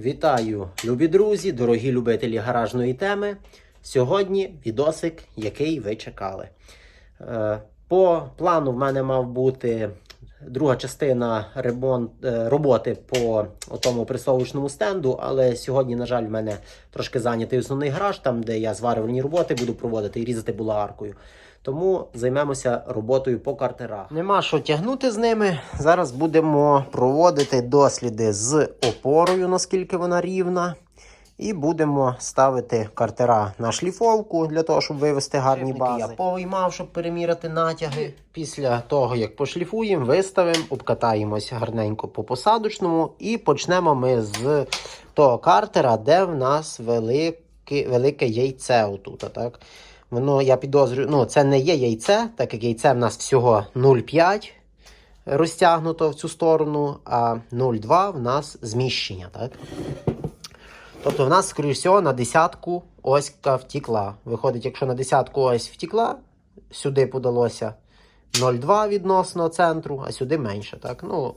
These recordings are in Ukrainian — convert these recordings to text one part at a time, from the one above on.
Вітаю, любі друзі, дорогі любителі гаражної теми. Сьогодні відосик, який ви чекали. Е, По плану в мене мав бути друга частина ремонт, е, роботи по тому присовочному стенду, але сьогодні, на жаль, в мене трошки зайнятий основний гараж, там, де я зварювальні роботи буду проводити і різати булаваркою. Тому займемося роботою по картерах. Нема що тягнути з ними. Зараз будемо проводити досліди з опорою, наскільки вона рівна. І будемо ставити картера на шліфовку для того, щоб вивести гарні бази. Я повиймав, щоб переміряти натяги. Після того, як пошліфуємо, виставимо, обкатаємось гарненько по посадочному і почнемо ми з того картера, де в нас велике, велике яйце отут. Так? Воно, я підозрюю, ну, це не є яйце, так як яйце в нас всього 0,5 розтягнуто в цю сторону, а 0,2 в нас зміщення. Так? Тобто в нас, скоріш всього, на десятку оська втікла. Виходить, якщо на десятку ось втікла, сюди подалося 0,2 відносно центру, а сюди менше. Так? Ну,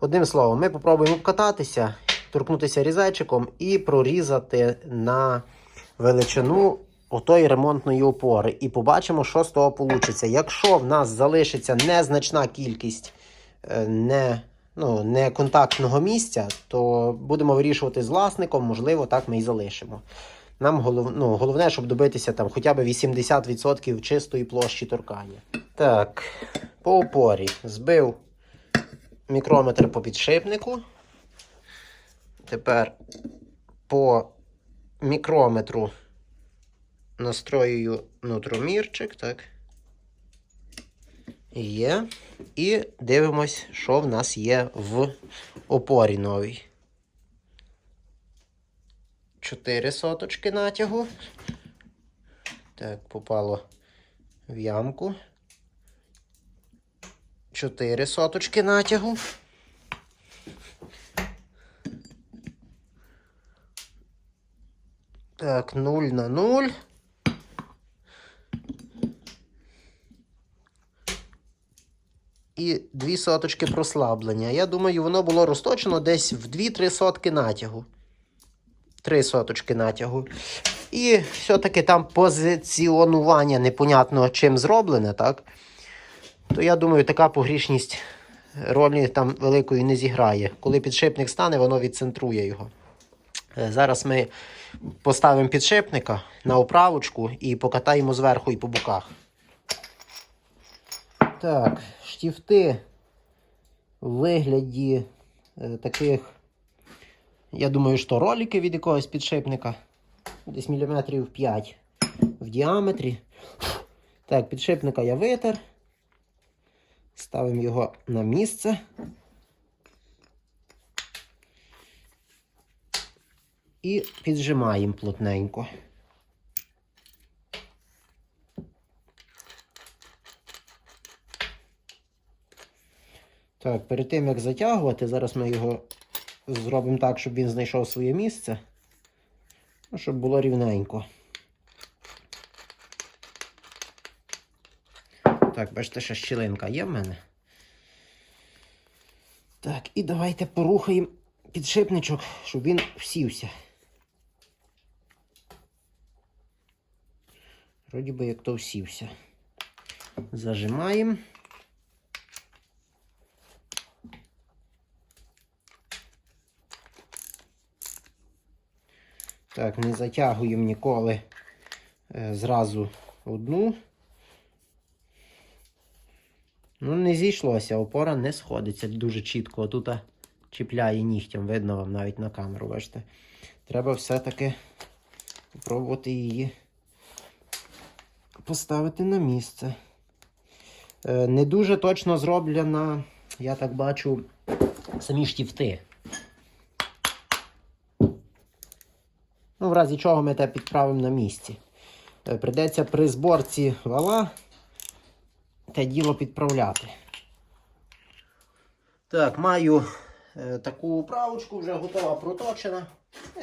одним словом, ми попробуємо обкататися, торкнутися різечиком і прорізати на величину отої ремонтної опори. І побачимо, що з того вийде. Якщо в нас залишиться незначна кількість е, не ну, не контактного місця, то будемо вирішувати з власником, можливо, так ми і залишимо. Нам голов, ну, головне, щоб добитися там хоча б 80% чистої площі торкання. Так, по опорі збив мікрометр по підшипнику. Тепер по мікрометру настроюю нутромірчик. так. Є. І дивимось, що в нас є в опорі новій. 4 соточки натягу. Так, попало в ямку. 4 соточки натягу. Так, 0 на 0. І 2 соточки прослаблення. Я думаю, воно було розточено десь в 2-3 сотки натягу. 3 соточки натягу. І все-таки там позиціонування непонятно чим зроблене, так? То я думаю, така погрішність ролі там великої не зіграє. Коли підшипник стане, воно відцентрує його. Е, Зараз ми поставимо підшипника на оправочку і покатаємо зверху і по боках. Так, штифти в вигляді е, таких, я думаю, що ролики від якогось підшипника. Десь міліметрів 5 в діаметрі. Так, підшипника я витер. Ставимо його на місце. І піджимаємо плотненько. Так, перед тим як затягувати, зараз ми його зробимо так, щоб він знайшов своє місце. Ну, щоб було рівненько. Так, бачите, ще щілинка є в мене. Так, і давайте порухаємо підшипничок, щоб він всівся. Вроді би як то всівся. Зажимаємо. Так, не затягуємо ніколи е, зразу одну. Ну, не зійшлося, опора не сходиться дуже чітко. Тут чіпляє нігтям, видно вам навіть на камеру, бачите. Треба все-таки спробувати її поставити на місце. Е, не дуже точно зроблена, я так бачу, самі штіфти. Ну, в разі чого ми те підправимо на місці. Е, Придеться при зборці вала те діло підправляти. Так, маю е, таку управочку, вже готова проточена.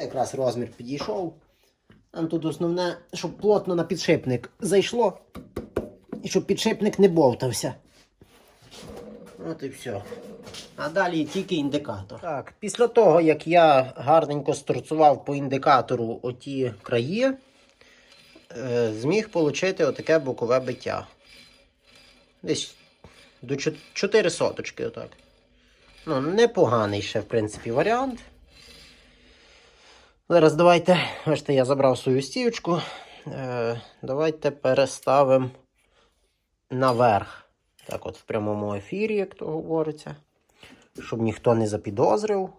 Якраз розмір підійшов. Тут основне, щоб плотно на підшипник зайшло. І щоб підшипник не бовтався. От і все. А далі тільки індикатор. Так, після того, як я гарненько сторцував по індикатору оті краї, е, зміг отримати отаке бокове биття. Десь до 4 соточки, отак. Ну, непоганий ще, в принципі, варіант. Зараз давайте, бачите, я забрав свою стівочку. Е, давайте переставимо наверх. Так, от в прямому ефірі, як то говориться. Щоб ніхто не запідозрив.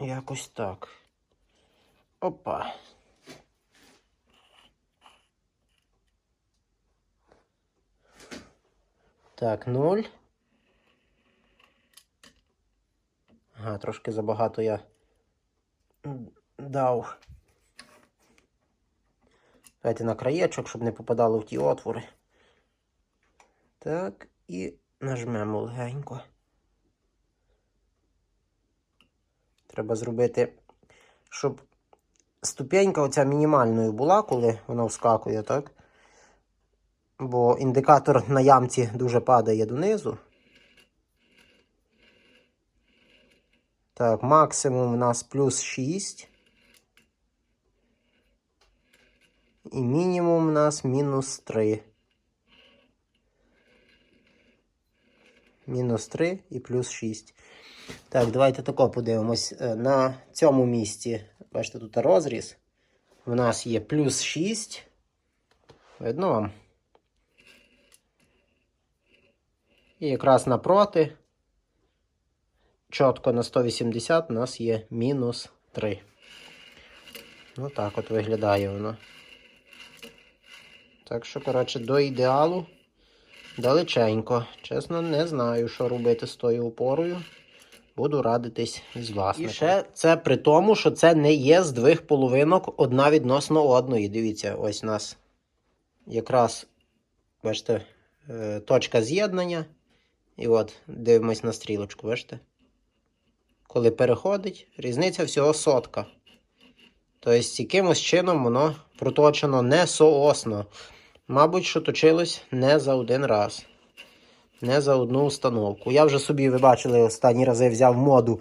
Якось так. Опа. Так, нуль. Ага, трошки забагато я дав. Давайте на краєчок, щоб не попадало в ті отвори. Так, і нажмемо легенько. Треба зробити, щоб ступенька оця мінімальною була, коли вона вскакує, так? Бо індикатор на ямці дуже падає донизу. Так, максимум у нас плюс 6. І мінімум у нас мінус 3. Мінус 3 і плюс 6. Так, давайте тако подивимось. Е, На цьому місці, бачите, тут розріз. У нас є плюс 6. Видно вам? І якраз напроти, чітко на 180 у нас є мінус 3. Ну так от виглядає воно. Так що, коротше, до ідеалу далеченько. Чесно, не знаю, що робити з тою опорою. Буду радитись з власником. І ще це при тому, що це не є з двох половинок одна відносно одної. Дивіться, ось у нас якраз, бачите, е, точка з'єднання. І от, дивимось на стрілочку, бачите? Коли переходить, різниця всього сотка. Тобто, якимось чином воно проточено не соосно. Мабуть, що точилось не за один раз. Не за одну установку. Я вже собі, ви бачили, останні рази взяв моду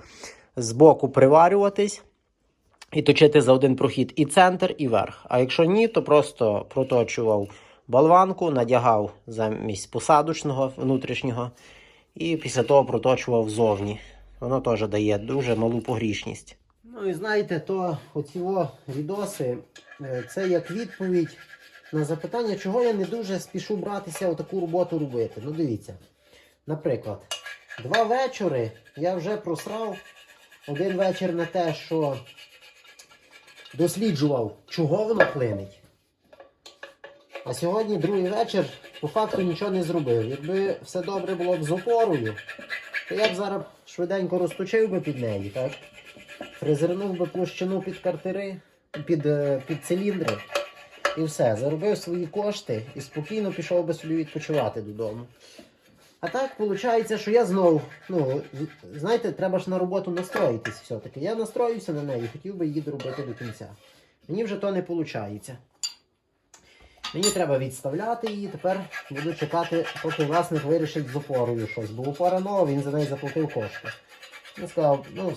з боку приварюватись і точити за один прохід і центр, і верх. А якщо ні, то просто проточував болванку, надягав замість посадочного внутрішнього, і після того проточував зовні. Воно теж дає дуже малу погрішність. Ну і знаєте, то оці відоси, е, це як відповідь на запитання, чого я не дуже спішу братися отаку роботу робити. Ну дивіться. Наприклад, два вечори я вже просрав. Один вечір на те, що досліджував, чого воно клинить. А сьогодні другий вечір по факту нічого не зробив. Якби все добре було б з опорою, то я б зараз швиденько розточив би під неї, так? Призирнув би площину під картери, під, е, під циліндри. І все, заробив свої кошти і спокійно пішов би собі відпочивати додому. А так виходить, що я знову, ну, знаєте, треба ж на роботу настроїтись все-таки. Я настроївся на неї, хотів би її доробити до кінця. Мені вже то не виходить. Мені треба відставляти її, тепер буду чекати, поки власник вирішить з опорою щось. Бо опора нова, він за неї заплатив кошти. Він сказав, ну,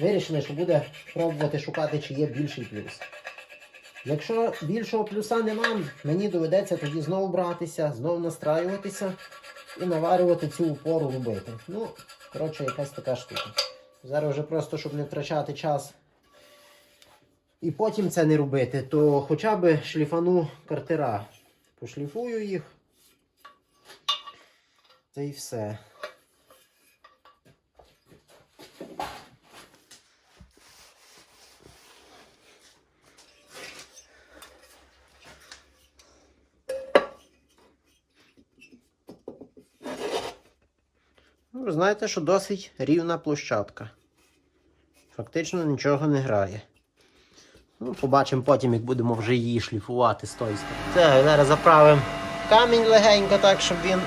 вирішили, що буде пробувати шукати, чи є більший плюс. Якщо більшого плюса нема, мені доведеться тоді знову братися, знову настраюватися і наварювати цю опору робити. Ну, коротше, якась така штука. Зараз вже просто, щоб не втрачати час і потім це не робити, то хоча б шліфану картера. Пошліфую їх. Та і все. Ну, ви знаєте, що досить рівна площадка. Фактично нічого не грає. Ну, побачимо потім, як будемо вже її шліфувати з тої сторони. Це зараз заправимо камінь легенько, так, щоб він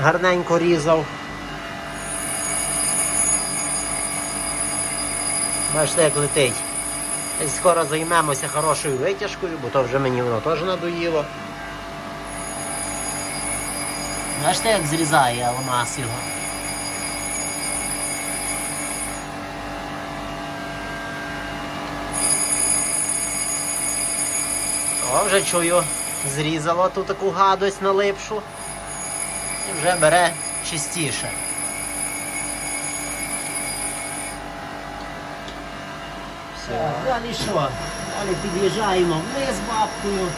гарненько різав. Бачите, як летить. Скоро займемося хорошою витяжкою, бо то вже мені воно теж надоїло. Бачите, як зрізає алмаз його. О, вже чую, зрізала ту таку гадость налипшу. І вже бере чистіше. Все. Далі що? Далі під'їжджаємо вниз бабкою.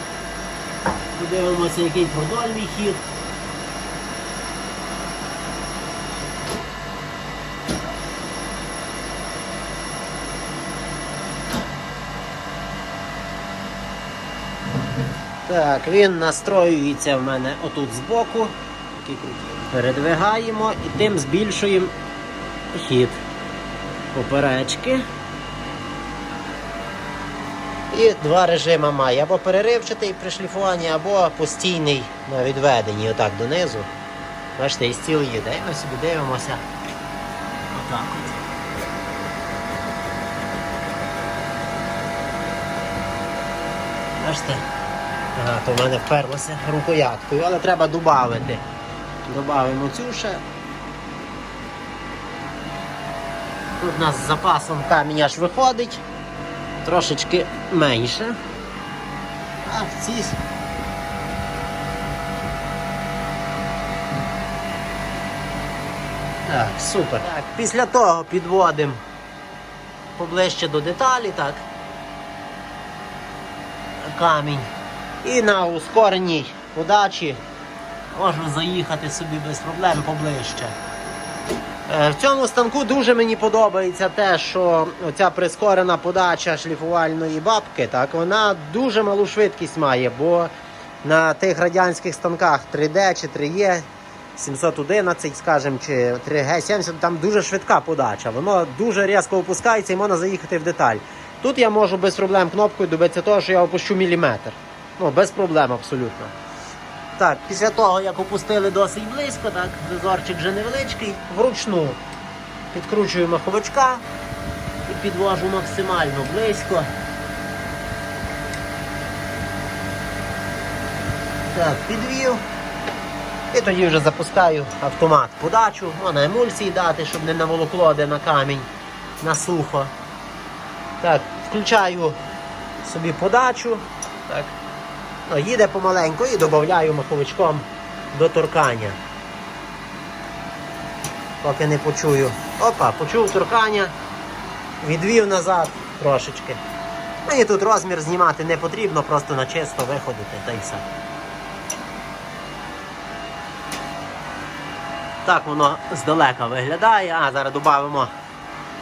Подивимося, який продольний хід. Так, він настроюється в мене отут збоку. Передвигаємо і тим збільшуємо хід поперечки. І два режими має. Або переривчатий при шліфуванні, або постійний на відведенні, отак донизу. Бачите, і стіл їде. І ми собі дивимося. Отак от. Бачите? Ага, то в мене вперлося рукояткою, але треба додати. Добавимо цю ще. Тут у нас з запасом камінь аж виходить. Трошечки менше. А в цій. Так, супер. Так, після того підводимо поближче до деталі, так. Камінь. І на ускореній подачі можна заїхати собі без проблем поближче. Е, В цьому станку дуже мені подобається те, що оця прискорена подача шліфувальної бабки, так, вона дуже малу швидкість має, бо на тих радянських станках 3D чи 3E 711, скажімо, чи 3G70, там дуже швидка подача. Воно дуже різко опускається і можна заїхати в деталь. Тут я можу без проблем кнопкою добитися того, що я опущу міліметр. Ну, без проблем абсолютно. Так, після того, як опустили досить близько, так, зазорчик вже невеличкий, вручну підкручую маховичка і підвожу максимально близько. Так, підвів. І тоді вже запускаю автомат подачу, можна емульсії дати, щоб не наволокло де на камінь, на сухо. Так, включаю собі подачу. Так. Їде помаленьку і додаю маховичком до торкання. Поки не почую. Опа, почув торкання, відвів назад трошечки. Мені тут розмір знімати не потрібно, просто на чисто виходити та й все. Так воно здалека виглядає. А, зараз додамо,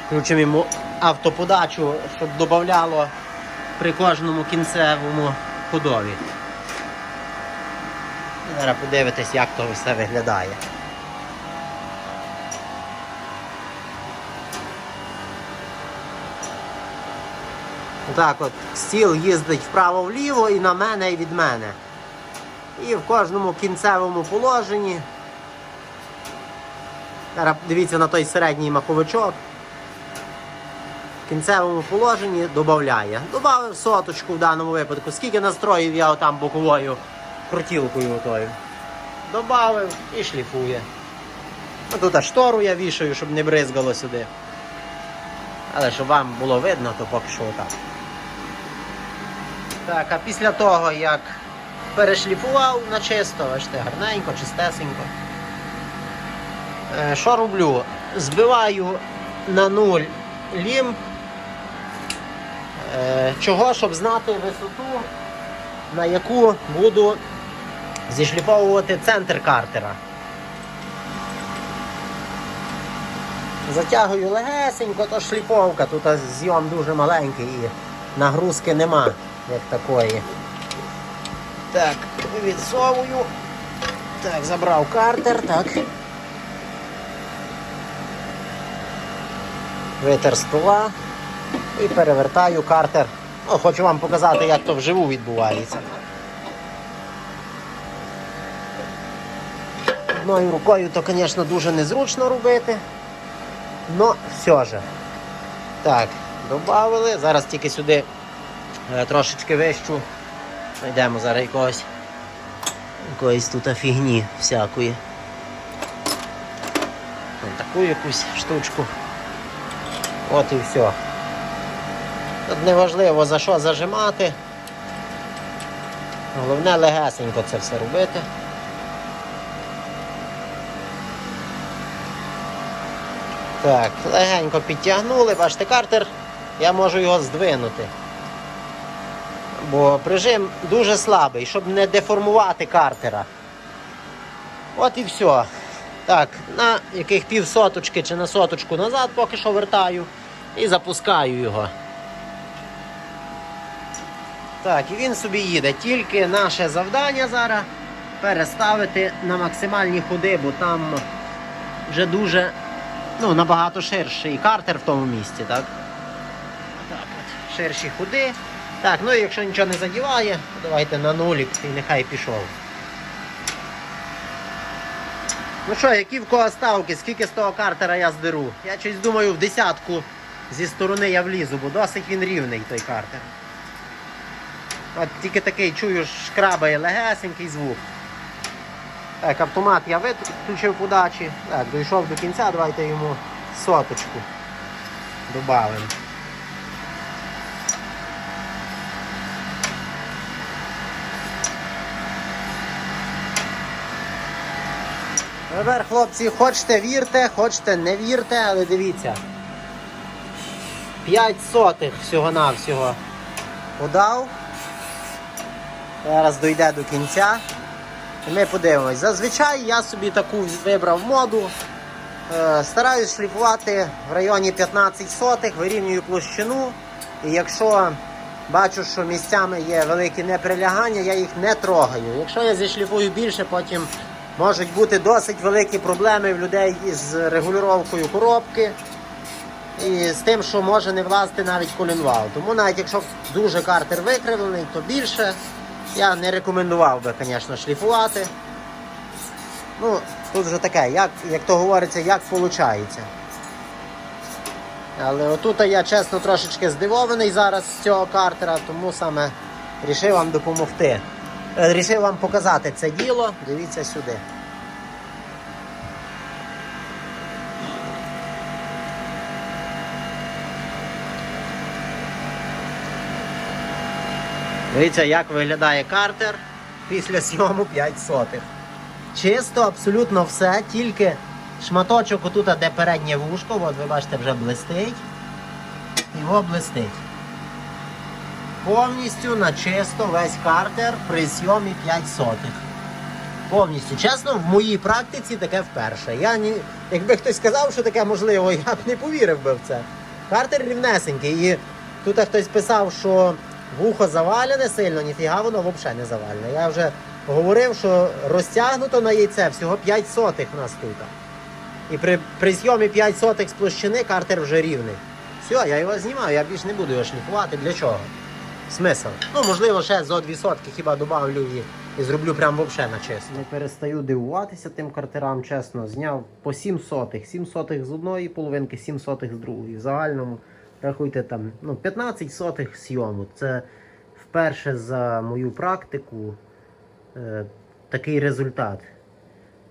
включимо йому автоподачу, щоб додавало при кожному кінцевому ходові. Зараз подивитись, як то все виглядає. Так от стіл їздить вправо-вліво і на мене, і від мене. І в кожному кінцевому положенні. Зараз дивіться на той середній маховичок. В кінцевому положенні додає. Добавив соточку в даному випадку. Скільки настроїв я отам боковою крутілкою отою. Добавив і шліфує. Ну, Тут штору я вішаю, щоб не бризгало сюди. Але щоб вам було видно, то поки що отак. Так, а після того, як перешліфував на чисто, бачите, гарненько, чистесенько. Е, Що роблю? Збиваю на нуль лімб. Е, Чого, щоб знати висоту, на яку буду зішліфовувати центр картера. Затягую легесенько, то шліфовка, тут зйом дуже маленький і нагрузки нема, як такої. Так, відсовую. Так, забрав картер, так. Витер стола і перевертаю картер. Ну, хочу вам показати, як то вживу відбувається. Одною рукою то, звісно, дуже незручно робити. Но все же. Так, додали. Зараз тільки сюди е, трошечки вищу. Знайдемо зараз якогось якоїсь тут фігні всякої. таку якусь штучку. От і все. Тут неважливо за що зажимати. Головне легесенько це все робити. Так, легенько підтягнули, бачите, картер, я можу його здвинути. Бо прижим дуже слабий, щоб не деформувати картера. От і все. Так, на яких пів соточки чи на соточку назад поки що вертаю і запускаю його. Так, і він собі їде. Тільки наше завдання зараз переставити на максимальні ходи, бо там вже дуже ну, набагато ширший картер в тому місці, так? Так ширші ходи. Так, ну і якщо нічого не задіває, давайте на нулік і нехай пішов. Ну що, які в кого ставки, скільки з того картера я здеру? Я щось думаю, в десятку зі сторони я влізу, бо досить він рівний той картер. От тільки такий чую, шкрабає легесенький звук. Так, автомат я виключив подачі. Так, дійшов до кінця, давайте йому соточку додамо. Тепер, хлопці, хочете вірте, хочете не вірте, але дивіться. 5 сотих всього-навсього подав. Зараз дойде до кінця. Ми подивимось. Зазвичай я собі таку вибрав моду. Е, стараюсь шліфувати в районі 15 сотих, вирівнюю площину. І якщо бачу, що місцями є великі неприлягання, я їх не трогаю. Якщо я зішліфую більше, потім можуть бути досить великі проблеми в людей із регулюванням коробки. І з тим, що може не влазити навіть колінвал. Тому навіть якщо дуже картер викривлений, то більше. Я не рекомендував би, звісно, шліфувати. Ну, тут вже таке, як, як то говориться, як виходить. Але отут я чесно трошечки здивований зараз з цього картера, тому саме рішив вам допомогти. Е, Рішив вам показати це діло. Дивіться сюди. Дивіться, як виглядає картер після сйому 5 сотих. Чисто, абсолютно все, тільки шматочок отут, де переднє вушко, от ви бачите, вже блистить. Його блистить. Повністю на чисто весь картер при сйомі 5 сотих. Повністю. Чесно, в моїй практиці таке вперше. Я ні... Якби хтось сказав, що таке можливо, я б не повірив би в це. Картер рівнесенький. І тут хтось писав, що вухо завалене сильно, ніфіга воно взагалі не завалене. Я вже говорив, що розтягнуто на яйце всього 5 сотих у нас тут. І при, при зйомі 5 сотих з площини картер вже рівний. Все, я його знімаю, я більше не буду його шліфувати. Для чого? Смисл. Ну, можливо, ще зо 2 сотки хіба добавлю і, і зроблю прям взагалі на чисто. Не перестаю дивуватися тим картерам, чесно. Зняв по 7 сотих. 7 сотих з одної половинки, 7 сотих з другої. В загальному, рахуйте там, ну, 15 сотих сйому. Це вперше за мою практику е, такий результат.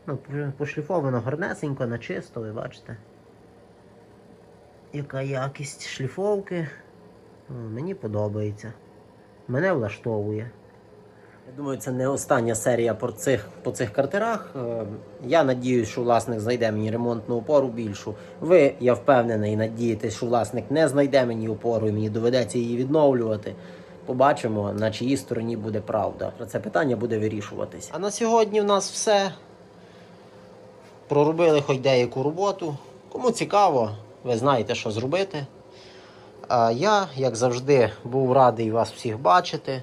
Ну, пошліфовано гарнесенько, на чисто, ви бачите. Яка якість шліфовки. Мені подобається. Мене влаштовує. Я думаю, це не остання серія по цих, по цих картерах. Е, Я надіюсь, що власник знайде мені ремонтну опору більшу. Ви, я впевнений, надієтесь, що власник не знайде мені опору і мені доведеться її відновлювати. Побачимо, на чиїй стороні буде правда. Про це питання буде вирішуватись. А на сьогодні в нас все. Проробили хоч деяку роботу. Кому цікаво, ви знаєте, що зробити. А я, як завжди, був радий вас всіх бачити.